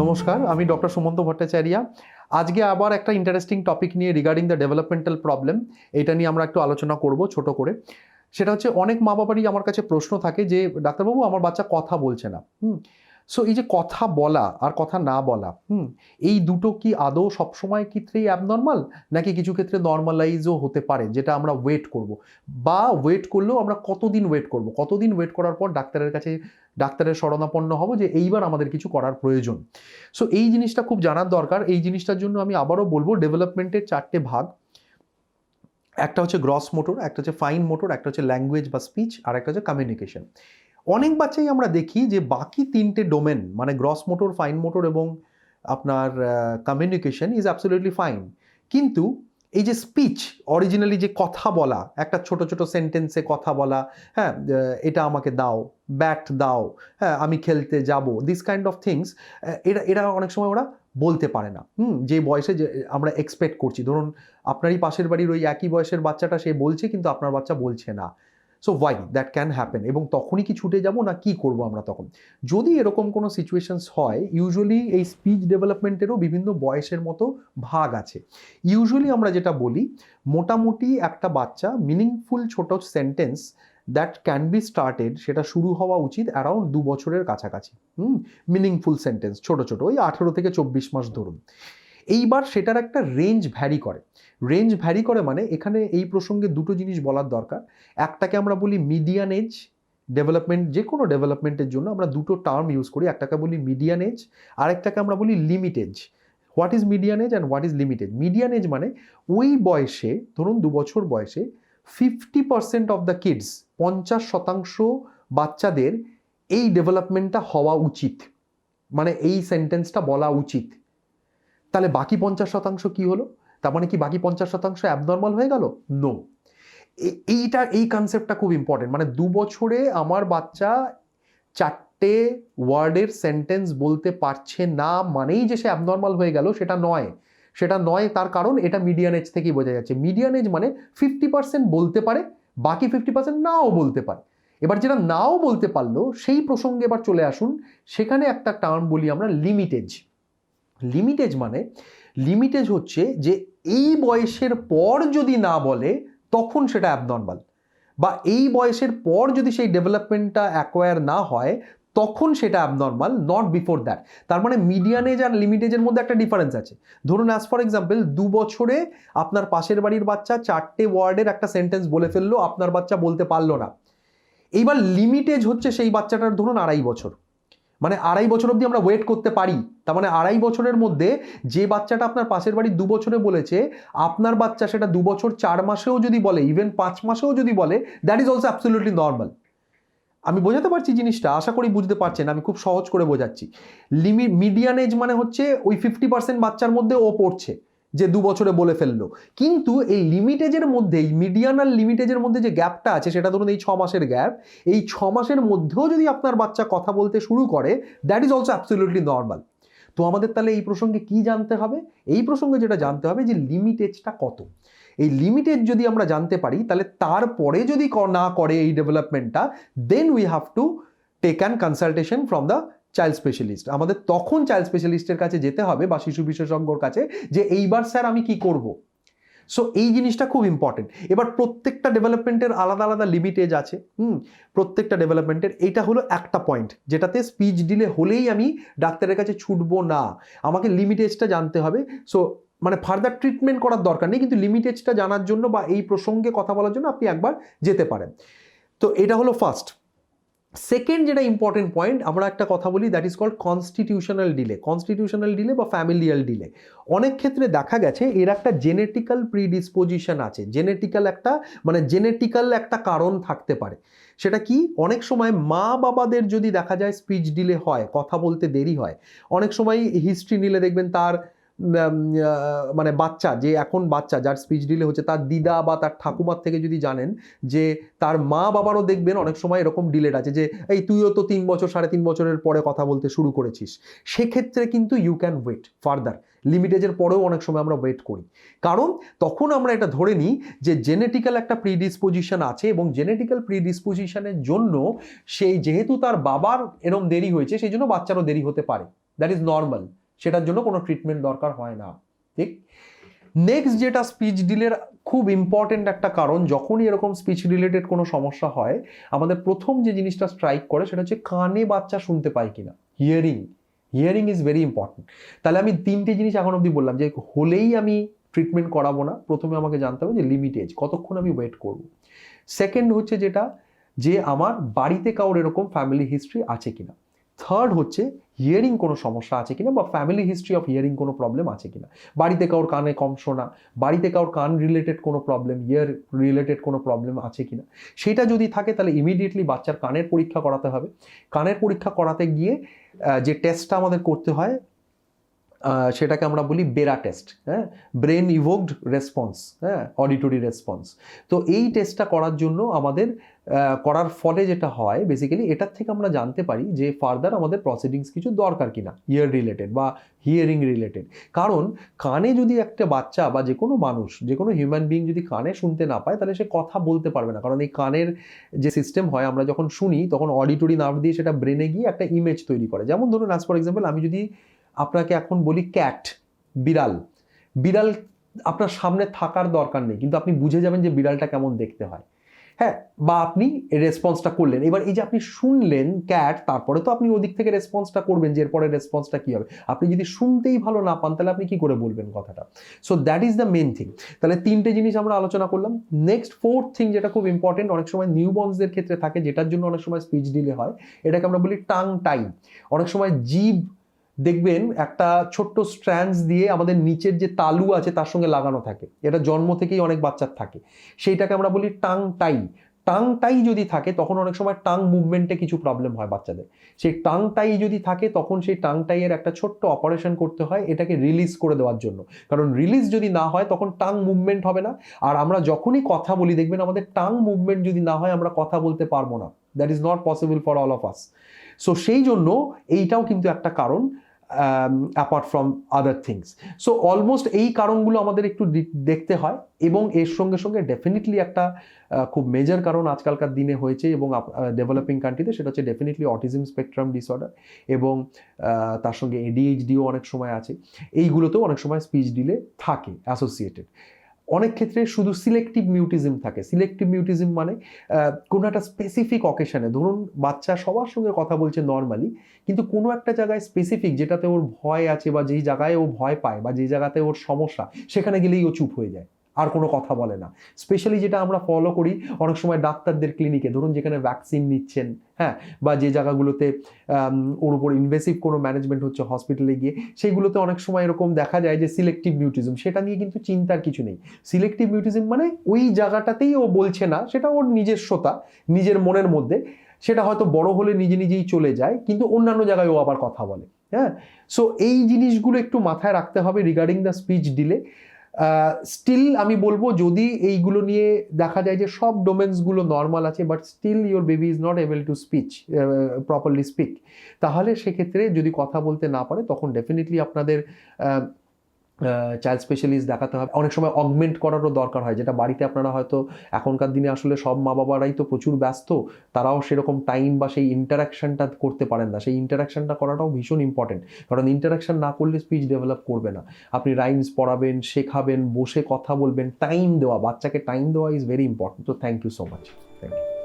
নমস্কার, আমি ডক্টর সুমন্ত ভট্টাচার্যা। আজকে আবার একটা ইন্টারেস্টিং টপিক নিয়ে রিগার্ডিং দ্য ডেভেলপমেন্টাল প্রবলেম এটা নিয়ে আমরা একটু আলোচনা করব ছোট করে। সেটা হচ্ছে, অনেক মা বাবারই আমার কাছে প্রশ্ন থাকে যে, ডাক্তারবাবু, আমার বাচ্চা কথা বলছে না। হুম সো এই যে কথা বলা আর কথা না বলা, হুম, এই দুটো কি আদৌ সবসময় ক্ষেত্রেই অ্যাবনর্মাল নাকি কিছু ক্ষেত্রে নর্মালাইজও হতে পারে, যেটা আমরা ওয়েট করব? বা ওয়েট করলেও আমরা কতদিন ওয়েট করব? কতদিন ওয়েট করার পর ডাক্তারের কাছে, ডাক্তারের শরণাপন্ন হব যে এইবার আমাদের কিছু করার প্রয়োজন। সো এই জিনিসটা খুব জানার দরকার। এই জিনিসটার জন্য আমি আবারও বলব ডেভেলপমেন্টের চারটে ভাগ। একটা হচ্ছে গ্রস মোটর একটা হচ্ছে ফাইন মোটর একটা হচ্ছে ল্যাঙ্গুয়েজ বা স্পিচ আর একটা হচ্ছে কমিউনিকেশন অনেক বাচ্চাই আমরা দেখি যে বাকি তিনটে ডোমেন মানে গ্রস মোটর ফাইন মোটর এবং আপনার কমিউনিকেশন ইজ অ্যাবসোলিউটলি ফাইন কিন্তু এই যে স্পিচ অরিজিনালি যে কথা বলা, একটা ছোট ছোট সেন্টেন্সে কথা বলা হ্যাঁ এটা আমাকে দাও ব্যাট দাও হ্যাঁ আমি খেলতে যাব দিস কাইন্ড অফ থিংস এরা এরা অনেক সময় ওরা বলতে পারে না। হুম, যে বয়সে যে, আমরা এক্সপেক্ট করছি। ধরুন, আপনারই পাশের বাড়ির ওই একই বয়সের বাচ্চাটা সে বলছে, কিন্তু আপনার বাচ্চা বলছে না। So why that can happen এবং তখনই কি ছুটে যাব না কি করব আমরা তখন? যদি এরকম কোনো সিচুয়েশনস হয় ইউজুয়ালি এই স্পিচ ডেভেলপমেন্টেরও বিভিন্ন বয়সের মতো ভাগ আছে। ইউজুয়ালি আমরা যেটা বলি, মোটামুটি একটা বাচ্চা মিনিংফুল ছোট sentence that can be started সেটা শুরু হওয়া উচিত অ্যারাউন্ড দু বছরের কাছাকাছি। হুম? মিনিংফুল সেন্টেন্স ছোট ছোট। ওই আঠেরো থেকে চব্বিশ মাস ধরুন। এইবার সেটার একটা রেঞ্জ ভ্যারি করে। রেঞ্জ ভ্যারি করে মানে এখানে এই প্রসঙ্গে দুটো জিনিস বলার দরকার। একটাকে আমরা বলি মিডিয়ান এজ ডেভেলপমেন্ট যে কোনো ডেভেলপমেন্টের জন্য আমরা দুটো টার্ম ইউজ করি, একটাকে বলি মিডিয়ান এজ আরেকটাকে আমরা বলি limit age what is median age and what is limited median age মানে ওই বয়সে, ধরুন দু বছর বয়সে fifty percent of the kids পঞ্চাশ শতাংশ বাচ্চাদের এই ডেভেলপমেন্টটা হওয়া উচিত। মানে এই সেন্টেন্সটা বলা উচিত। তাহলে বাকি পঞ্চাশ শতাংশ কি হলো? তার মানে কি বাকি পঞ্চাশ শতাংশ অ্যাবনর্মাল হয়ে গেল? নো এইটা, এই কনসেপ্টটা খুব ইম্পর্টেন্ট মানে দু বছরে আমার বাচ্চা চারটে ওয়ার্ডের সেন্টেন্স বলতে পারছে না মানেই যে সে অ্যাবনর্মাল হয়ে গেল, সেটা নয়। সেটা নয়, তার কারণ এটা মিডিয়ান এজ থেকেই বোঝা যাচ্ছে। মিডিয়ান এজ মানে ফিফটি পার্সেন্ট বলতে পারে, বাকি ফিফটি পার্সেন্ট নাও বলতে পারে। এবার যেটা নাও বলতে পারল, সেই প্রসঙ্গে এবার চলে আসুন। সেখানে একটা টার্ম বলি আমরা লিমিটেজ লিমিটেজ মানে লিমিটেজ হচ্ছে যে এই বয়সের পর যদি না বলে, তখন সেটা অ্যাবনর্মাল বা এই বয়সের পর যদি সেই ডেভেলপমেন্টটা অ্যাকোয়ার না হয়, তখন সেটা অ্যাবনর্মাল নট বিফোর দ্যাট তার মানে মিডিয়ান এজ আর লিমিটেজের মধ্যে একটা ডিফারেন্স আছে। ধরুন অ্যাজ ফর এক্সাম্পল দু বছরে আপনার পাশের বাড়ির বাচ্চা চারটে ওয়ার্ডের একটা সেন্টেন্স বলে ফেলল, আপনার বাচ্চা বলতে পারল না। এইবার লিমিটেজ হচ্ছে সেই বাচ্চাটার ধরুন আড়াই বছর। মানে আড়াই বছর অবধি আমরা ওয়েট করতে পারি। তার মানে আড়াই বছরের মধ্যে যে বাচ্চাটা আপনার পাশের বাড়ি দু বছরে বলেছে, আপনার বাচ্চা সেটা দু বছর চার মাসেও যদি বলে ইভেন পাঁচ মাসেও যদি বলে that is also absolutely normal আমি বোঝাতে পারছি জিনিসটা, আশা করি বুঝতে পারছেন, আমি খুব সহজ করে বোঝাচ্ছি। লিমি মিডিয়ান এজ মানে হচ্ছে ওই ফিফটি পার্সেন্ট বাচ্চার মধ্যে ও পড়ছে। যে দু বছরে বলে ফেলল। কিন্তু এই লিমিটেজের মধ্যে এই মিডিয়ান আর লিমিটেজের মধ্যে যে গ্যাপটা আছে, সেটা ধরুন এই ছ মাসের গ্যাপ এই ছ মাসের মধ্যেও যদি আপনার বাচ্চা কথা বলতে শুরু করে that is also absolutely normal তো আমাদের তাহলে এই প্রসঙ্গে কি জানতে হবে? এই প্রসঙ্গে যেটা জানতে হবে যে লিমিটেজটা কত। এই লিমিটেজ যদি আমরা জানতে পারি, তাহলে তারপরে যদি না করে এই ডেভেলপমেন্টটা then we have to take an consultation from the child specialist আমাদের তখন চাইল্ড স্পেশালিস্টের কাছে যেতে হবে বা শিশু বিশেষজ্ঞর কাছে যে এইবার স্যার আমি কি করব। সো এই জিনিসটা খুব ইম্পর্টেন্ট এবার প্রত্যেকটা ডেভেলপমেন্টের আলাদা আলাদা লিমিটেজ আছে। হুম, প্রত্যেকটা ডেভেলপমেন্টের এটা হলো একটা পয়েন্ট যেটাতে স্পিচ ডিলে হলেই আমি ডাক্তারের কাছে ছুটবো না। আমাকে লিমিটেজটা জানতে হবে। সো মানে ফার্দার ট্রিটমেন্ট করার দরকার নেই, কিন্তু লিমিটেজটা জানার জন্য বা এই প্রসঙ্গে কথা বলার জন্য আপনি একবার যেতে পারেন। তো এটা হলো ফার্স্ট সেকেন্ড যেটা ইম্পর্টেন্ট পয়েন্ট আমরা একটা কথা বলি that is called constitutional delay constitutional delay বা ফ্যামিলিয়াল ডিলে অনেক ক্ষেত্রে দেখা গেছে, এর একটা জেনেটিক্যাল প্রিডিসপোজিশন আছে জেনেটিক্যাল একটা মানে জেনেটিক্যাল একটা কারণ থাকতে পারে। সেটা কি? অনেক সময় মা বাবাদের যদি দেখা যায় স্পিচ ডিলে হয়, কথা বলতে দেরি হয়, অনেক সময় হিস্ট্রি নিলে দেখবেন তার মানে বাচ্চা, যে এখন বাচ্চা, যার স্পিচ ডিলে হচ্ছে, তার দিদা বা তার ঠাকুমার থেকে যদি জানেন যে তার মা বাবারও দেখবেন অনেক সময় এরকম ডিলেট আছে যে, এই তুইও তো তিন বছর, সাড়ে তিন বছরের পরে কথা বলতে শুরু করেছিস। সেক্ষেত্রে কিন্তু ইউ ক্যান ওয়েট ফার্দার লিমিটেজের পরেও অনেক সময় আমরা ওয়েট করি। কারণ তখন আমরা এটা ধরে নিই যে জেনেটিক্যাল একটা প্রিডিসপোজিশন আছে এবং জেনেটিক্যাল প্রিডিসপোজিশনের জন্য সেই যেহেতু তার বাবার এরম দেরি হয়েছে, সেই জন্য বাচ্চারও দেরি হতে পারে। দ্যাট ইজ নর্মাল সেটার জন্য কোনো ট্রিটমেন্ট দরকার হয় না। ঠিক? নেক্সট যেটা স্পিচ ডিলের খুব ইম্পর্টেন্ট একটা কারণ, যখনই এরকম স্পিচ রিলেটেড কোনো সমস্যা হয়, আমাদের প্রথম যে জিনিসটা স্ট্রাইক করে সেটা হচ্ছে কানে বাচ্চা শুনতে পায় কিনা। Hearing hearing is very important তাহলে আমি তিনটে জিনিস এখন অবধি বললাম যে হলেই আমি ট্রিটমেন্ট করাবো না, প্রথমে আমাকে জানতে হবে যে লিমিটেজ কতক্ষণ আমি ওয়েট করব। সেকেন্ড হচ্ছে যেটা, যে আমার বাড়িতে কারোর এরকম ফ্যামিলি হিস্ট্রি আছে কিনা। থার্ড হচ্ছে হিয়ারিং কোনো সমস্যা আছে কিনা বা ফ্যামিলি হিস্ট্রি অফ হিয়ারিং কোনো প্রবলেম আছে কিনা। বাড়িতে কারোর কানে কম শোনা, বাড়িতে কারোর কান রিলেটেড কোনো প্রবলেম ইয়ার রিলেটেড কোনো প্রবলেম আছে কিনা। সেটা যদি থাকে তাহলে ইমিডিয়েটলি বাচ্চার কানের পরীক্ষা করাতে হবে। কানের পরীক্ষা করাতে গিয়ে যে টেস্টটা আমাদের করতে হয় সেটাকে আমরা বলি বেরা টেস্ট হ্যাঁ? ব্রেন ইভোকড রেসপন্স হ্যাঁ? Auditory response. তো এই টেস্টটা করার জন্য আমাদের করার ফলে যেটা হয় বেসিক্যালি এটার থেকে আমরা জানতে পারি যে ফার্দার আমাদের প্রসিডিংস কিছু দরকার কিনা ইয়ার রিলেটেড বা হিয়ারিং রিলেটেড কারণ কানে যদি একটা বাচ্চা বা যে কোনো মানুষ, যে কোনো হিউম্যান বিং যদি কানে শুনতে না পায়, তাহলে সে কথা বলতে পারবে না। কারণ এই কানের যে সিস্টেম হয়, আমরা যখন শুনি, তখন অডিটরি নার্ভ দিয়ে সেটা ব্রেনে গিয়ে একটা ইমেজ তৈরি করে। যেমন ধরুন অ্যাজ ফর এক্সাম্পল আমি যদি আপনাকে এখন বলি ক্যাট বিড়াল। বিড়াল আপনার সামনে থাকার দরকার নেই, কিন্তু আপনি বুঝে যাবেন যে বিড়ালটা কেমন দেখতে হয়। হ্যাঁ বা আপনি রেসপন্সটা করলেন। এবার এই যে আপনি শুনলেন ক্যাট তারপরে তো আপনি ওদিক থেকে রেসপন্সটা করবেন যে এরপরে রেসপন্সটা কী হবে। আপনি যদি শুনতেই ভালো না পান, তাহলে আপনি কি করে বলবেন কথাটা? So that is the main thing তাহলে তিনটে জিনিস আমরা আলোচনা করলাম। নেক্সট ফোর্থ থিং যেটা খুব ইম্পর্টেন্ট অনেক সময় নিউবর্নসদের ক্ষেত্রে থাকে, যেটার জন্য অনেক সময় স্পিচ ডিলে হয়, এটাকে আমরা বলি টাং টাইম অনেক সময় জীব দেখবেন একটা ছোট্ট স্ট্র্যান্ডস দিয়ে আমাদের নিচের যে তালু আছে তার সঙ্গে লাগানো থাকে। এটা জন্ম থেকেই অনেক বাচ্চার থাকে। সেইটাকে আমরা বলি টাং টাই। টাং টাই যদি থাকে, তখন অনেক সময় টাং মুভমেন্টে কিছু প্রবলেম হয় বাচ্চাদের। সেই টাং টাই যদি থাকে, তখন সেই টাং টাইয়ের একটা ছোট্ট অপারেশন করতে হয় এটাকে রিলিজ করে দেওয়ার জন্য। কারণ রিলিজ যদি না হয়, তখন টাং মুভমেন্ট হবে না। আর আমরা যখনই কথা বলি, দেখবেন আমাদের টাং মুভমেন্ট যদি না হয়, আমরা কথা বলতে পারব না। That is not possible for all of us so সেই জন্য এইটাও কিন্তু একটা কারণ। Apart from other things so almost এই কারণগুলো আমাদের একটু দেখতে হয় এবং এর সঙ্গে সঙ্গে ডেফিনেটলি একটা খুব মেজর কারণ আজকালকার দিনে হয়েছে এবং ডেভেলপিং কান্ট্রিতে সেটা হচ্ছে ডেফিনেটলি অটিজম স্পেকট্রাম ডিসঅর্ডার এবং তার সঙ্গে এডিএইচডিও অনেক সময় আছে। এইগুলোতেও অনেক সময় স্পিচ ডিলে থাকে অ্যাসোসিয়েটেড অনেক ক্ষেত্রে শুধু সিলেক্টিভ মিউটিজম থাকে। সিলেক্টিভ মিউটিজম মানে কোনো একটা স্পেসিফিক অকেশনে ধরুন বাচ্চা সবার সঙ্গে কথা বলছে নর্মালি কিন্তু কোনো একটা জায়গায় স্পেসিফিক যেটাতে ওর ভয় আছে বা যেই জায়গায় ও ভয় পায় বা যেই জায়গাতে ওর সমস্যা, সেখানে গেলেই ও চুপ হয়ে যায়। আর কোনো কথা বলে না। স্পেশালি যেটা আমরা ফলো করি, অনেক সময় ডাক্তারদের ক্লিনিকে ধরুন যেখানে ভ্যাকসিন নিচ্ছেন হ্যাঁ বা যে জায়গাগুলোতে ওর উপর ইনভেসিভ কোনো ম্যানেজমেন্ট হচ্ছে হসপিটালে গিয়ে সেইগুলোতে অনেক সময় এরকম দেখা যায় যে সিলেক্টিভ মিউটিজম সেটা নিয়ে কিন্তু চিন্তার কিছু নেই। সিলেক্টিভ মিউটিজম মানে ওই জায়গাটাতেই ও বলছে না, সেটা ওর নিজস্বতা, নিজের মনের মধ্যে। সেটা হয়তো বড় হলে নিজে নিজেই চলে যায়, কিন্তু অন্যান্য জায়গায় ও আবার কথা বলে হ্যাঁ। সো এই জিনিসগুলো একটু মাথায় রাখতে হবে regarding the speech delay still আমি বলব যদি এইগুলো নিয়ে দেখা যায় যে সব ডোমেন্সগুলো নর্মাল আছে but still your baby is not able to speech properly speak তাহলে সেক্ষেত্রে যদি কথা বলতে না পারে, তখন ডেফিনেটলি আপনাদের চাইল্ড স্পেশালিস্ট দেখাতে হবে। অনেক সময় অগমেন্ট করারও দরকার হয়। যেটা বাড়িতে আপনারা হয়তো এখনকার দিনে আসলে সব মা বাবারাই তো প্রচুর ব্যস্ত, তারাও সেরকম টাইম বা সেই ইন্টারাকশনটা করতে পারেন না। সেই ইন্টারাকশনটা করাটাও ভীষণ ইম্পর্টেন্ট কারণ ইন্টারাকশন না করলে স্পিচ ডেভেলপ করবে না। আপনি রাইমস পড়াবেন, শেখাবেন, বসে কথা বলবেন টাইম দেওয়া, বাচ্চাকে টাইম দেওয়া ইজ ভেরি ইম্পর্টেন্ট তো thank you so much thank you